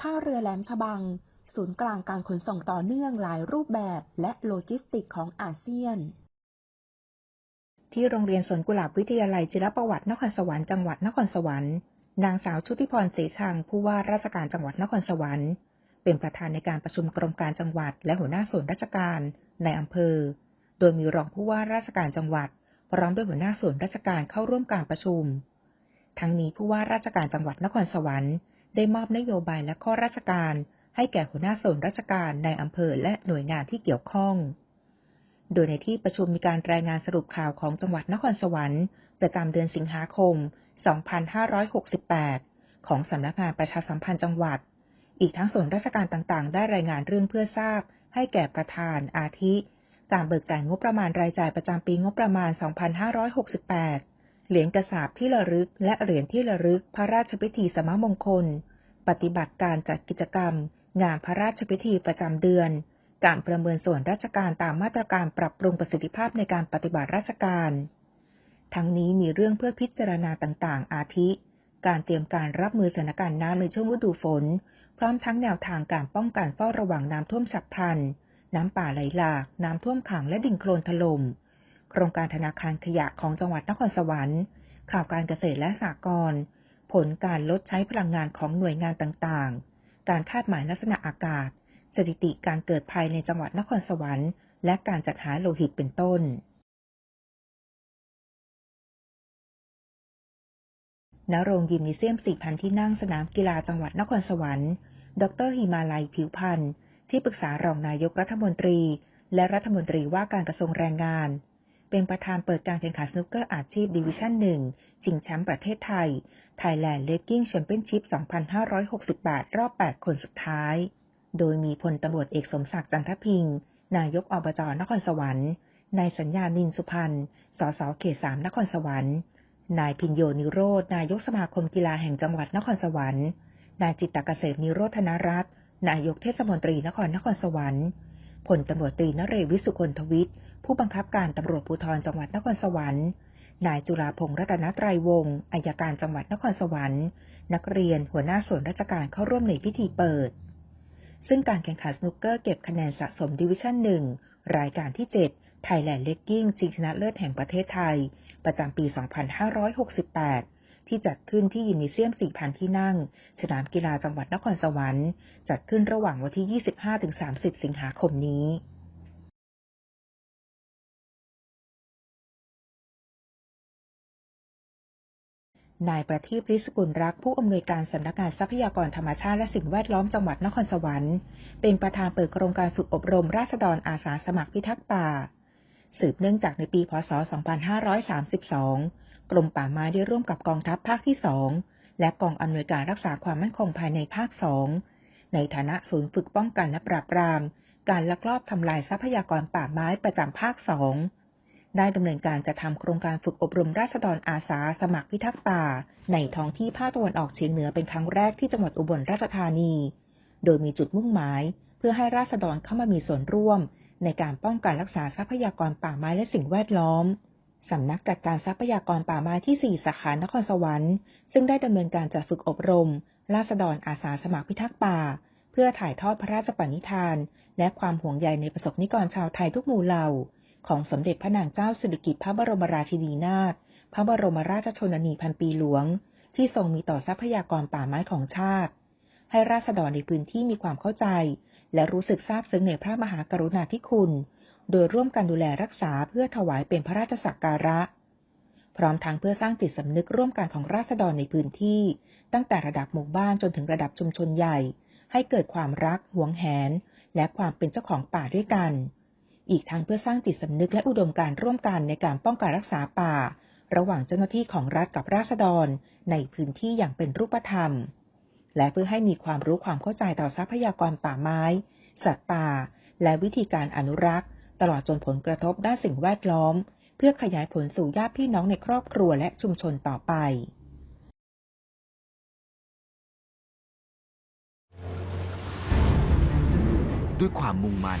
ท่าเรือแหลมฉบัง ศูนย์กลางการขนส่งต่อเนื่องหลายรูปแบบและโลจิสติกของอาเซียน ที่โรงเรียนสวนกุหลาบวิทยาลัยจิรประวัตินครสวรรค์จังหวัดนครสวรรค์นางสาวชุติพรเสชังผู้ว่าราชการจังหวัดนครสวรรค์เป็นประธานในการประชุมกรมการจังหวัด และหัวหน้าส่วนราชการในอำเภอ โดยมีรองผู้ว่าราชการจังหวัด พร้อมด้วยหัวหน้าส่วนราชการเข้าร่วมการประชุม ทั้งนี้ผู้ว่าราชการจังหวัดนครสวรรค์ ได้มอบนโยบายและข้อราชการ ให้แก่หัวหน้าส่วนราชการในอำเภอและหน่วยงานที่เกี่ยวข้อง โดยในที่ประชุมมีการรายงานสรุปข่าวของจังหวัดนครสวรรค์ ประจำเดือนสิงหาคม 2568 ของสำนักงานประชาสัมพันธ์จังหวัด อีกทั้งส่วนราชการต่างๆ ได้รายงานเรื่องเพื่อทราบ ให้แก่ประธานอาทิ การเบิกจ่ายงบประมาณรายจ่ายประจำปีงบประมาณ 2568 เหรียญกระสาบที่ระลึก และเหรียญที่ระลึกพระราชพิธีสมมงคล ปฏิบัติการจัดกิจกรรม งานพระราชพิธีประจำเดือน การประเมินส่วนราชการตามมาตรการปรับปรุงประสิทธิภาพในการปฏิบัติราชการ ทั้งนี้มีเรื่องเพื่อพิจารณาต่างๆ อาทิ การเตรียมการรับมือสถานการณ์น้ำในช่วงฤดูฝน พร้อมทั้งแนวทางการป้องกันเฝ้าระวังน้ำท่วมฉับพลัน น้ำป่าไหลหลาก น้ำท่วมขังและดินโคลนถล่ม โครงการธนาคารขยะของจังหวัดนครสวรรค์ ข่าวการเกษตรและสหกรณ์ผลการลดใช้พลังงานของหน่วยงานต่างๆ การคาดหมายลักษณะอากาศ สถิติการเกิดภัยในจังหวัดนครสวรรค์ และการจัดหาโลหิตเป็นต้น ณ โรงยิมนิเซียม 4,000 ที่นั่งสนามกีฬาจังหวัดนครสวรรค์ ดรหิมาลัยผิวพันธ์ที่ปรึกษารองนายกรัฐมนตรี และรัฐมนตรีว่าการกระทรวงแรงงาน เป็นประธานเปิดการแข่งขันสนุกเกอร์อาชีพดิวิชั่น1ชิงแชมป์ประเทศไทย Thailand Legging Championship 2568 รอบ 8 คนสุดท้าย โดยมีพลตำรวจเอกสมศักดิ์จันทพิงค์นายกอบจนครสวรรค์นายสัญญานินสุพรรณสสเขต3นครสวรรค์ นายพินโยนิโรธนายกสมาคมกีฬาแห่งจังหวัดนครสวรรค์ นายจิตตเกษมนิโรธนรัตน์นายกเทศมนตรีนครนครสวรรค์พลตำรวจตรีนเรวิสุคนทวิทย์ ผู้บังคับการตำรวจภูธรจังหวัดนครสวรรค์ นายจุฬาพงษ์รัตนตรัยวงศ์อายการจังหวัดนครสวรรค์ นักเรียนหัวหน้าส่วนราชการเข้าร่วมในพิธีเปิด ซึ่งการแข่งขันสนุกเกอร์เก็บคะแนนสะสมดิวิชั่น1รายการที่ 7 Thailand Legging ชิงชนะเลิศแห่งประเทศไทย ประจำปี 2568ที่จัดขึ้นที่ยิมนิเซียม 4,000 ที่นั่ง สนามกีฬาจังหวัดนครสวรรค์ จัดขึ้นระหว่างวันที่ 25-30 สิงหาคมนี้ นายประทีปฤทธิสกุลรักผู้อำนวยการสำนักงานทรัพยากรธรรมชาติและสิ่งแวดล้อมจังหวัดนครสวรรค์ เป็นประธานเปิดโครงการฝึกอบรมราษฎรอาสาสมัครพิทักษ์ป่า สืบเนื่องจากในปีพศ 2532 กรมป่าไม้ได้ร่วมกับกองทัพภาคที่ 2 และกองอำนวยการรักษาความมั่นคงภายในภาค 2 ในฐานะศูนย์ฝึกป้องกันและปราบปราม การลักลอบทำลายทรัพยากรป่าไม้ประจำภาค 2 ได้ดำเนินการจะทำโครงการฝึกอบรมราษฎรอาสาสมัครพิทักษ์ป่า ในท้องที่ภาคตะวันออกเฉียงเหนือเป็นครั้งแรกที่จังหวัดอุบลราชธานี โดยมีจุดมุ่งหมาย เพื่อให้ราษฎรเข้ามามีส่วนร่วม ในการป้องกันรักษาทรัพยากรป่าไม้และสิ่งแวดล้อมสำนักจัดการทรัพยากรป่าไม้ที่ 4 สาขานครสวรรค์ ซึ่งได้ดำเนินการจัดฝึกอบรม ราษฎรอาสาสมัครพิทักษ์ป่า เพื่อถ่ายทอดพระราชปณิธาน และความห่วงใยในประสบนิกรชาวไทยทุกหมู่เหล่า ของสมเด็จพระนางเจ้าสิริกิติ์พระบรมราชินีนาถ พระบรมราชชนนีพันปีหลวง ที่ทรงมีต่อทรัพยากรป่าไม้ของชาติ ให้ราษฎรในพื้นที่มีความเข้าใจ และรู้สึกซาบซึ้งในพระมหากรุณาธิคุณ โดยร่วมกันดูแลรักษาเพื่อถวายเป็นพระราชสักการะ พร้อมทั้งเพื่อสร้างจิตสำนึกร่วมกันของราษฎรในพื้นที่ ตั้งแต่ระดับหมู่บ้านจนถึงระดับชุมชนใหญ่ ให้เกิดความรักหวงแหน และความเป็นเจ้าของป่าด้วยกัน อีกทั้งเพื่อสร้างจิตสำนึกและอุดมการร่วมกันในการป้องกันรักษาป่า ระหว่างเจ้าหน้าที่ของรัฐกับราษฎร ในพื้นที่อย่างเป็นรูปธรรม และเพื่อให้มีความรู้ความเข้าใจต่อทรัพยากรป่าไม้ สัตว์ป่า และวิธีการอนุรักษ์ ตลอดจนผลกระทบด้านสิ่งแวดล้อม เพื่อขยายผลสู่ญาติพี่น้องในครอบครัวและชุมชนต่อไปด้วยความมุ่งมั่น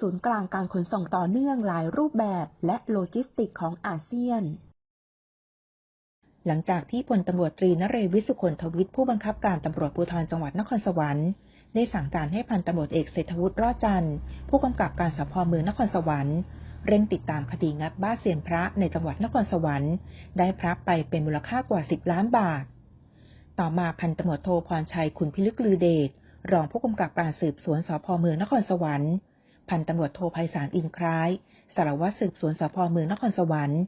ศูนย์กลางการขนส่งต่อเนื่องหลายรูปแบบและโลจิสติกของอาเซียน หลังจากที่พลตำรวจตรีนเรวิสุคนทวิทย์ผู้บังคับการตำรวจภูธรจังหวัดนครสวรรค์ได้สั่งการให้พันตำรวจเอกเศรษฐวุฒิรอดจันทร์ผู้กำกับการสพเมืองนครสวรรค์เร่งติดตามคดีงัดบ้านเซียนพระในจังหวัดนครสวรรค์ ได้พระไปเป็นมูลค่ากว่า 10 ล้านบาท ต่อมาพันตำรวจโทพรชัยขุนพิลึกลือเดชรองผู้กำกับการสืบสวนสพเมืองนครสวรรค์ พันตำรวจโทไพศาลอินคล้าย สารวัตรสืบสวนสพเมืองนครสวรรค์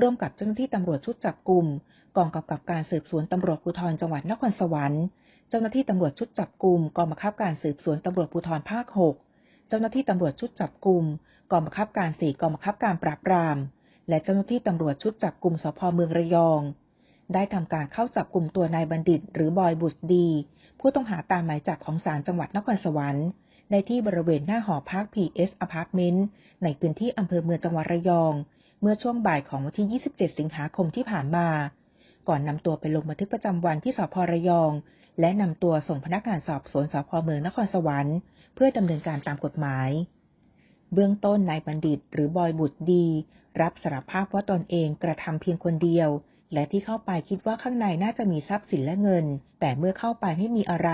ร่วมกับเจ้าหน้าที่ตำรวจชุดจับกลุ่มกองกำกับการสืบสวนตำรวจภูธรจังหวัดนครสวรรค์ เจ้าหน้าที่ตำรวจชุดจับกลุ่มกองบังคับการสืบสวนตำรวจภูธรภาค 6 เจ้าหน้าที่ตำรวจชุดจับกลุ่มกองบังคับการสี่กองบังคับการปราบปราม และเจ้าหน้าที่ตำรวจชุดจับกลุ่มสพเมืองระยอง ได้ทำการเข้าจับกลุ่มตัวนายบัณฑิต หรือบอยบุตรดี ผู้ต้องหาตามหมายจับของศาลจังหวัดนครสวรรค์ ในที่บริเวณหน้าหอพัก PS Apartment ในพื้นที่อำเภอเมืองจังหวัดระยอง เมื่อช่วงบ่ายของวันที่ 27 สิงหาคมที่ผ่านมา ก่อนนำตัวไปลงบันทึกประจำวันที่สพระยอง และนำตัวส่งพนักงานสอบสวนสพเมืองนครสวรรค์เพื่อดำเนินการตามกฎหมาย เบื้องต้นนายบัณฑิตหรือบอยบุตรดี รับสารภาพว่าตนเองกระทำเพียงคนเดียว และที่เข้าไปคิดว่าข้างในน่าจะมีทรัพย์สินและเงิน แต่เมื่อเข้าไปไม่มีอะไร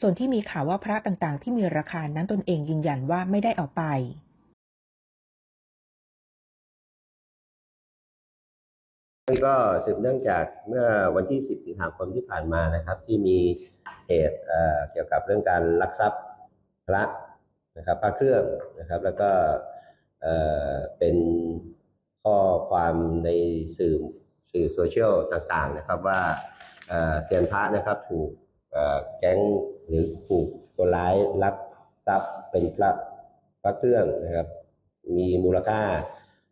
ส่วนที่มีข่าวว่าพระต่างๆ ที่มีราคานั้นตนเองยืนยันว่าไม่ได้เอาไปก็สืบเนื่องจากเมื่อวันที่ 10 สิงหาคมที่ผ่านมานะครับ ที่มีเหตุเอ่อเกี่ยวกับเรื่องการลักทรัพย์พระนะครับพระเครื่องนะครับ แล้วก็เอ่อเป็นข้อความในสื่อสื่อโซเชียลต่างๆนะครับว่าเอ่อเซียนพระนะครับถูกเอ่อแก๊ง หรือถูกคนร้ายลักทรัพย์เป็นพระพระเครื่องนะครับ มีมูลค่า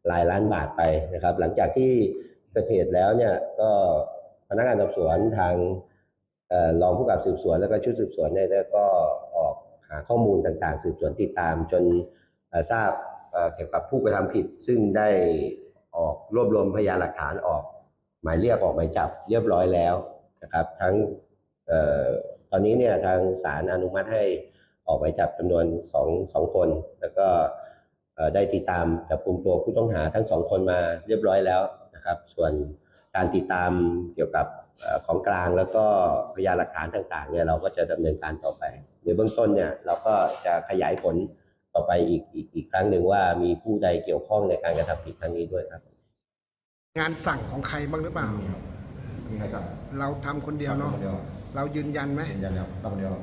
หลายล้านบาทไปนะครับ หลังจากที่เกิดเหตุแล้วเนี่ยก็พนักงานสอบสวนทางเอ่อรองผู้กำกับสืบสวน แล้วก็ชุดสืบสวนเนี่ยได้ก็ออกหาข้อมูลต่างๆ สืบสวนติดตามจนทราบเกี่ยวกับผู้กระทำผิด ซึ่งได้ออกรวบรวมพยานหลักฐานออก หมายเรียกออกหมายจับเรียบร้อยแล้วนะครับ ทั้ง ตอนนี้เนี่ยทางศาลอนุมัติให้ออกหมายจับจำนวนสองสองคน แล้วก็ได้ติดตามจับกลุ่มตัวผู้ต้องหาทั้งสองคนมาเรียบร้อยแล้วนะครับ ส่วนการติดตามเกี่ยวกับอของกลางแล้วก็พยานหลักฐานต่างๆเนี่ยเราก็จะดำเนินการต่อไปในเบื้องต้นเนี่ยเราก็จะขยายผลต่อไปอีกอีกอีกครั้งหนึ่งว่ามีผู้ใดเกี่ยวข้องในการกระทำผิดครั้งนี้ด้วยครับ งานสั่งของใครบ้างหรือเปล่า มีครับมีใครสั่งเราทำคนเดียวเนาะคนเดียวเรายืนยันไหมยืนยันครับทำคนเดียว อ๋อ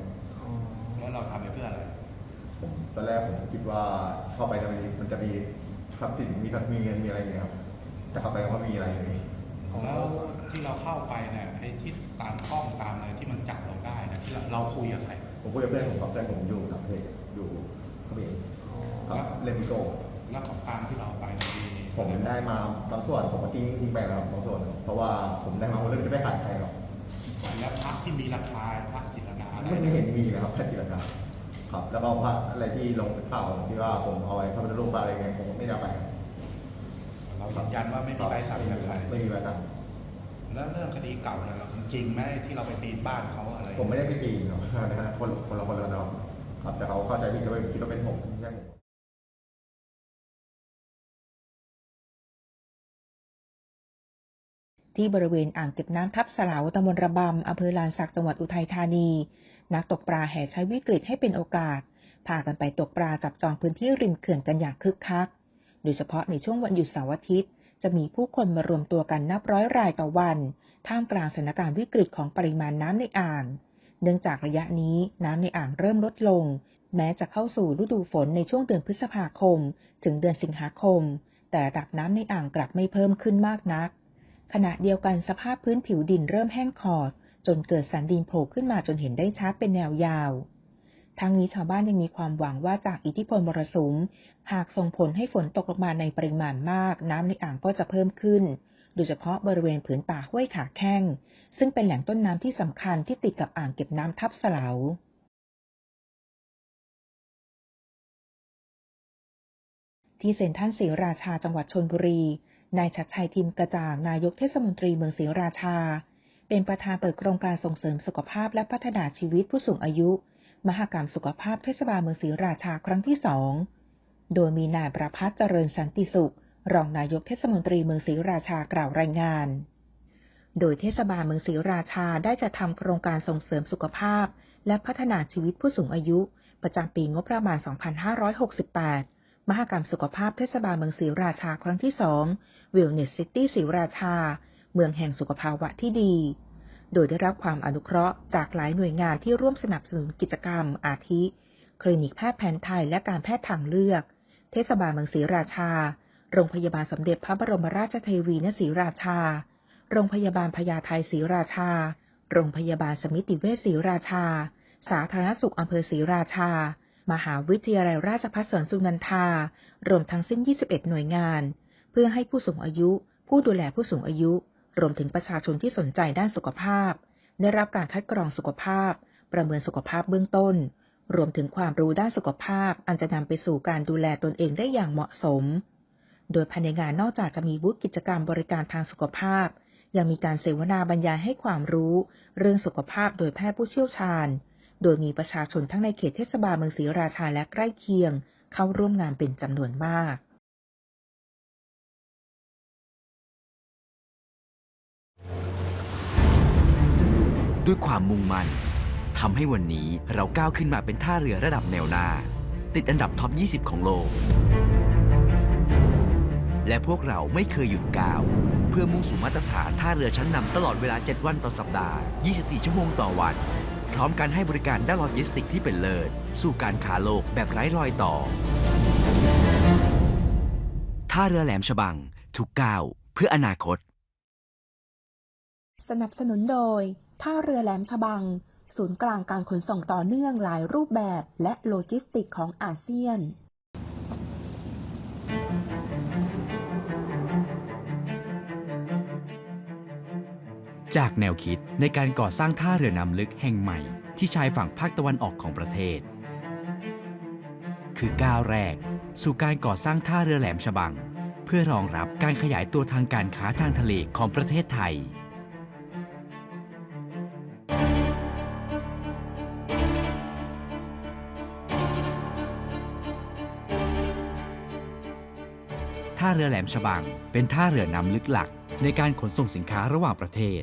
แล้วเราทำไปเพื่ออะไร ผมตอนแรกผมคิดว่าเข้าไปตรงนี้มันจะมีทรัพย์สินมีมีเงินมีอะไรอย่างเงี้ยครับ แต่เข้าไปก็ไม่มีอะไรเลยแล้วที่เราเข้าไปเนี่ยไอ้ที่ตามกล้องตามอะไรที่มันจับเราได้เนะที่เราเราคุยกับใครผมคุยกับเพื่อนผมครับเพื่อนผมอยู่ต่างประเทศอยู่เขมรครับเล่นมิโก้แล้วของกลางที่เราไปเนี่ยมี ผมได้มาบางส่วนผมก็ทิ้งทิ้งไปแล้วครับบางส่วน เพราะว่าผมได้มาคนเรื่องจะไม่ขายใครหรอกแล้วพระที่มีราคาพระจิตรดาอะไรไม่ไม่เห็นมีนะครับแค่ทีละครับครับ แล้วก็พระอะไรที่ลงข่าวที่ว่าผมเอาไว้พระพุทธรูปอะไรเงี้ยผมไม่ได้เอาไปเรายืนยันว่าไม่มีใบสั่งจากใครไม่มีใบสั่งแล้วเรื่องคดีเก่าเนี่ยเราจริงไหมที่เราไปปีนบ้านเขาอะไร ผมไม่ได้ไปปีนครับนะฮะคนคนละคนละน้องครับแต่เขาเข้าใจผิดก็ไปคิดว่าเป็นผมไม่ใช่ผม ที่บริเวณอ่างเก็บน้ำทับสลาวตำบลระบำอำเภอลานสักจังหวัดอุทัยธานี นักตกปลาแห่ใช้วิกฤตให้เป็นโอกาส พากันไปตกปลาจับจองพื้นที่ริมเขื่อนกันอย่างคึกคัก โดยเฉพาะในช่วงวันหยุดเสาร์อาทิตย์ จะมีผู้คนมารวมตัวกันนับร้อยรายต่อวัน ท่ามกลางสถานการณ์วิกฤตของปริมาณน้ำในอ่าง เนื่องจากระยะนี้น้ำในอ่างเริ่มลดลง แม้จะเข้าสู่ฤดูฝนในช่วงเดือนพฤษภาคม ถึงเดือนสิงหาคม แต่ระดับน้ำในอ่างกลับไม่เพิ่มขึ้นมากนัก ขณะเดียวกันสภาพพื้นผิวดินเริ่มแห้งขอด จนเกิดสันดินโผล่ขึ้นมาจนเห็นได้ชัดเป็นแนวยาว ทั้งนี้ชาวบ้านยังมีความหวังว่าจากอิทธิพลมรสุม หากส่งผลให้ฝนตกลงมาในปริมาณมาก น้ำในอ่างก็จะเพิ่มขึ้น โดยเฉพาะบริเวณผืนป่าห้วยขาแข้ง ซึ่งเป็นแหล่งต้นน้ำที่สำคัญที่ติดกับอ่างเก็บน้ำทับสลาวที่เซ็นทรัลศรีราชาจังหวัดชนบุรี นายชัดชัยทิมกระจ่างนายกเทศมนตรีเมืองศรีราชา เป็นประธานเปิดโครงการส่งเสริมสุขภาพและพัฒนาชีวิตผู้สูงอายุ มหกรรมสุขภาพเทศบาลเมืองศรีราชาครั้งที่สอง โดยมีนายประพัฒน์เจริญสันติสุข รองนายกเทศมนตรีเมืองศรีราชากล่าวรายงาน โดยเทศบาลเมืองศรีราชาได้จัดทำโครงการส่งเสริมสุขภาพ และพัฒนาชีวิตผู้สูงอายุ ประจำปีงบประมาณ 2568 มหกรรมสุขภาพเทศบาลเมืองศรีราชาครั้งที่สอง Wellness City ศรีราชา เมืองแห่งสุขภาวะที่ดี โดยได้รับความอนุเคราะห์จากหลายหน่วยงานที่ร่วมสนับสนุนกิจกรรม อาทิ คลินิกแพทย์แผนไทยและการแพทย์ทางเลือก เทศบาลเมืองศรีราชา โรงพยาบาลสมเด็จพระบรมราชเทวีณศรีราชา โรงพยาบาลพญาไทศรีราชา โรงพยาบาลสมิติเวชศรีราชา สาธารณสุขอำเภอศรีราชา มหาวิทยาลัยราชภัฏสวนสุนันทา รวมทั้งสิ้น 21 หน่วยงาน เพื่อให้ผู้สูงอายุ ผู้ดูแลผู้สูงอายุ รวมถึงประชาชนที่สนใจด้านสุขภาพ ได้รับการคัดกรองสุขภาพ ประเมินสุขภาพเบื้องต้น รวมถึงความรู้ด้านสุขภาพ อันจะนำไปสู่การดูแลตนเองได้อย่างเหมาะสม โดยภายในงานนอกจากจะมีบูธกิจกรรมบริการทางสุขภาพ ยังมีการเสวนาบรรยายให้ความรู้ เรื่องสุขภาพโดยแพทย์ผู้เชี่ยวชาญ โดยมีประชาชนทั้งในเขตเทศบาลเมืองศรีราชาและใกล้เคียง เข้าร่วมงานเป็นจำนวนมากด้วยความมุ่งมั่นทำให้วันนี้เราก้าวขึ้นมาเป็นท่าเรือระดับแนวหน้า ติดอันดับท็อป 20 ของโลก และพวกเราไม่เคยหยุดก้าว เพื่อมุ่งสู่มาตรฐานท่าเรือชั้นนำตลอดเวลา 7 วันต่อสัปดาห์ 24 ชั่วโมงต่อวัน พร้อมการให้บริการด้านโลจิสติกที่เป็นเลิศ สู่การขาโลกแบบไร้รอยต่อ ท่าเรือแหลมฉบัง ทุกก้าวเพื่ออนาคต สนับสนุนโดย ท่าเรือแหลมฉบัง ศูนย์กลางการขนส่งต่อเนื่องหลายรูปแบบและโลจิสติกของอาเซียน จากแนวคิดในการก่อสร้างท่าเรือน้ำลึกแห่งใหม่ ที่ชายฝั่งภาคตะวันออกของประเทศ คือก้าวแรก สู่การก่อสร้างท่าเรือแหลมฉบัง เพื่อรองรับการขยายตัวทางการค้าทางทะเลของประเทศไทยท่าเรือแหลมฉบัง เป็นท่าเรือน้ำลึกหลักในการขนส่งสินค้าระหว่างประเทศ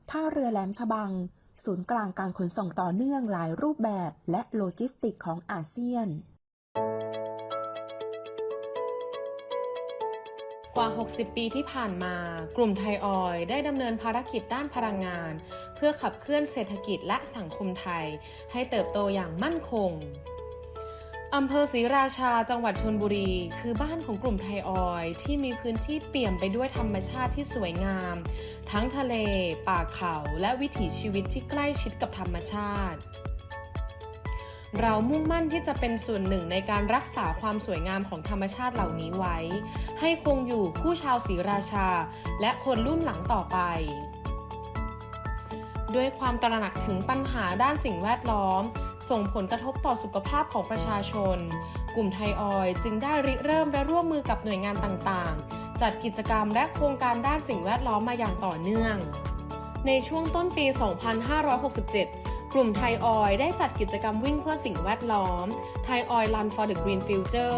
ท่าเรือแหลมฉบัง ศูนย์กลางการขนส่งต่อเนื่องหลายรูปแบบและโลจิสติกของอาเซียนกว่า 60 ปีที่ผ่านมา กลุ่มไทยออยได้ดำเนินภารกิจด้านพลังงาน เพื่อขับเคลื่อนเศรษฐกิจและสังคมไทย ให้เติบโตอย่างมั่นคง อำเภอศรีราชาจังหวัดชลบุรี คือบ้านของกลุ่มไทยออยที่มีพื้นที่เปี่ยมไปด้วยธรรมชาติที่สวยงาม ทั้งทะเล ป่าเขาและวิถีชีวิตที่ใกล้ชิดกับธรรมชาติ เรามุ่งมั่นที่จะเป็นส่วนหนึ่งในการรักษาความสวยงามของธรรมชาติเหล่านี้ไว้ ให้คงอยู่คู่ชาวศรีราชา และคนรุ่นหลังต่อไปด้วยความตระหนักถึงปัญหาด้านสิ่งแวดล้อม ส่งผลกระทบต่อสุขภาพของประชาชน กลุ่มไทยออยจึงได้ริเริ่มและร่วมมือกับหน่วยงานต่างๆ จัดกิจกรรมและโครงการด้านสิ่งแวดล้อมมาอย่างต่อเนื่อง ในช่วงต้นปี 2567 กลุ่มไทยออยได้จัดกิจกรรมวิ่งเพื่อสิ่งแวดล้อมไทยออยล์ Run for the Green Future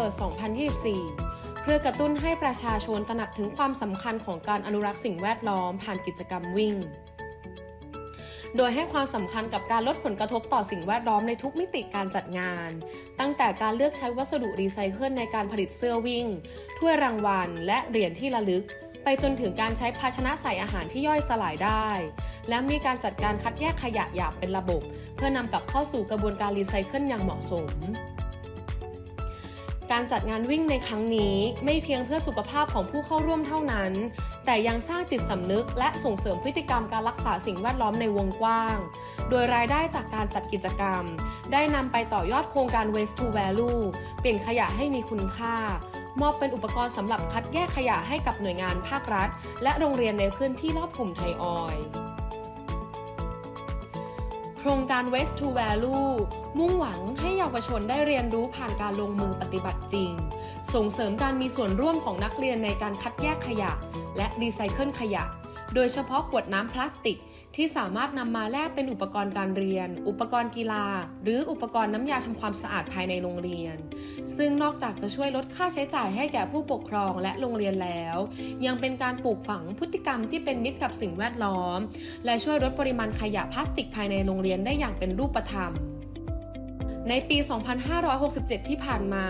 2024 เพื่อกระตุ้นให้ประชาชนตระหนักถึงความสำคัญของการอนุรักษ์สิ่งแวดล้อมผ่านกิจกรรมวิ่ง โดยให้ความสำคัญกับการลดผลกระทบต่อสิ่งแวดล้อมในทุกมิติการจัดงาน ตั้งแต่การเลือกใช้วัสดุรีไซเคิลในการผลิตเสื้อวิ่ง ถ้วยรางวัล และเหรียญที่ระลึก ไปจนถึงการใช้ภาชนะใส่อาหารที่ย่อยสลายได้ และมีการจัดการคัดแยกขยะอย่างเป็นระบบ เพื่อนำกลับเข้าสู่กระบวนการรีไซเคิลอย่างเหมาะสม การจัดงานวิ่งในครั้งนี้ไม่เพียงเพื่อสุขภาพของผู้เข้าร่วมเท่านั้น แต่ยังสร้างจิตสำนึกและส่งเสริมพฤติกรรมการรักษาสิ่งแวดล้อมในวงกว้าง โดยรายได้จากการจัดกิจกรรม ได้นำไปต่อยอดโครงการ Waste to Value เปลี่ยนขยะให้มีคุณค่ามอบเป็นอุปกรณ์สำหรับคัดแยกขยะให้กับหน่วยงานภาครัฐ และโรงเรียนในพื้นที่รอบกลุ่มไทยออย ครงการ Waste to Value มุ่งหวังให้เยาวชนได้เรียนรู้ผ่านการลงมือปฏิบัติจริง ส่งเสริมการมีส่วนร่วมของนักเรียนในการคัดแยกขยะ และรีไซเคิลขยะ โดยเฉพาะขวดน้ำพลาสติก ที่สามารถนำมาแลกเป็นอุปกรณ์การเรียน อุปกรณ์กีฬา หรืออุปกรณ์น้ำยาทำความสะอาดภายในโรงเรียน ซึ่งนอกจากจะช่วยลดค่าใช้จ่ายให้แก่ผู้ปกครองและโรงเรียนแล้ว ยังเป็นการปลูกฝังพฤติกรรมที่เป็นมิตรกับสิ่งแวดล้อม และช่วยลดปริมาณขยะพลาสติกภายในโรงเรียนได้อย่างเป็นรูปธรรม ในปี 2567 ที่ผ่านมา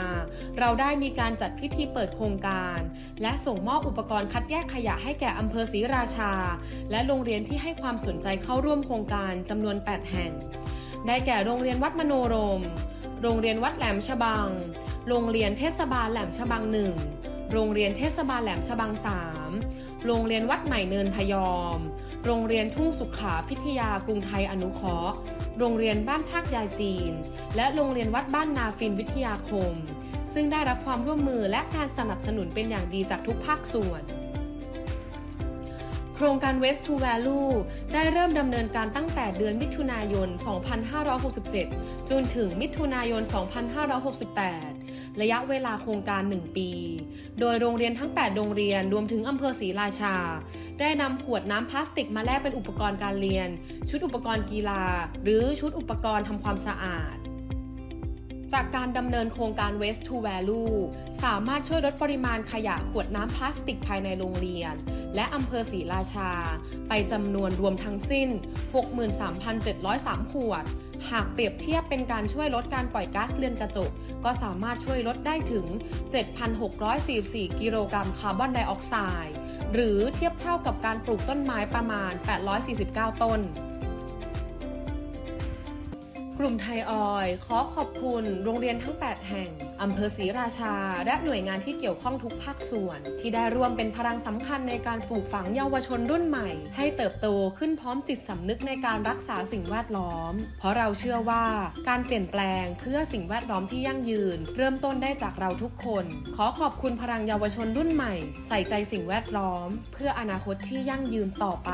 เราได้มีการจัดพิธีเปิดโครงการ และส่งมอบอุปกรณ์คัดแยกขยะให้แก่อำเภอศรีราชา และโรงเรียนที่ให้ความสนใจเข้าร่วมโครงการจำนวน 8 แห่ง ได้แก่โรงเรียนวัดมโนรม โรงเรียนวัดแหลมฉบัง โรงเรียนเทศบาลแหลมฉบังหนึ่งโรงเรียนเทศบาลแหลมฉบังสาม โรงเรียนวัดใหม่เนินพยอม โรงเรียนทุ่งสุขาพิทยากรุงไทยอนุเคราะห์ โรงเรียนบ้านชากยายจีน และโรงเรียนวัดบ้านนาฟินวิทยาคม ซึ่งได้รับความร่วมมือและการสนับสนุนเป็นอย่างดีจากทุกภาคส่วนโครงการ West to Value ได้เริ่มดำเนินการตั้งแต่เดือนมิถุนายน 2567 จนถึงมิถุนายน 2568 ระยะเวลาโครงการ 1 ปี โดยโรงเรียนทั้ง 8 โรงเรียนรวมถึงอำเภอศรีราชา ได้นำขวดน้ำพลาสติกมาแลกเป็นอุปกรณ์การเรียน ชุดอุปกรณ์กีฬา หรือชุดอุปกรณ์ทำความสะอาด จากการดำเนินโครงการ Waste to Value สามารถช่วยลดปริมาณขยะขวดน้ำพลาสติกภายในโรงเรียน และอำเภอศรีราชา ไปจำนวนรวมทั้งสิ้น 63,703 ขวด หากเปรียบเทียบเป็นการช่วยลดการปล่อยก๊าซเรือนกระจก ก็สามารถช่วยลดได้ถึง 7,644 กิโลกรัมคาร์บอนไดออกไซด์ หรือเทียบเท่ากับการปลูกต้นไม้ประมาณ 849 ต้น ลุ่มไทยออยขอขอบคุณ โรงเรียนทั้ง 8 แห่ง อำเภอศรีราชา และหน่วยงานที่เกี่ยวข้องทุกภาคส่วน ที่ได้ร่วมเป็นพลังสำคัญในการปลูกฝังเยาวชนรุ่นใหม่ ให้เติบโตขึ้นพร้อมจิตสำนึกในการรักษาสิ่งแวดล้อม เพราะเราเชื่อว่าการเปลี่ยนแปลงเพื่อสิ่งแวดล้อมที่ยั่งยืน เริ่มต้นได้จากเราทุกคน ขอขอบคุณพลังเยาวชนรุ่นใหม่ ใส่ใจสิ่งแวดล้อม เพื่ออนาคตที่ยั่งยืนต่อไป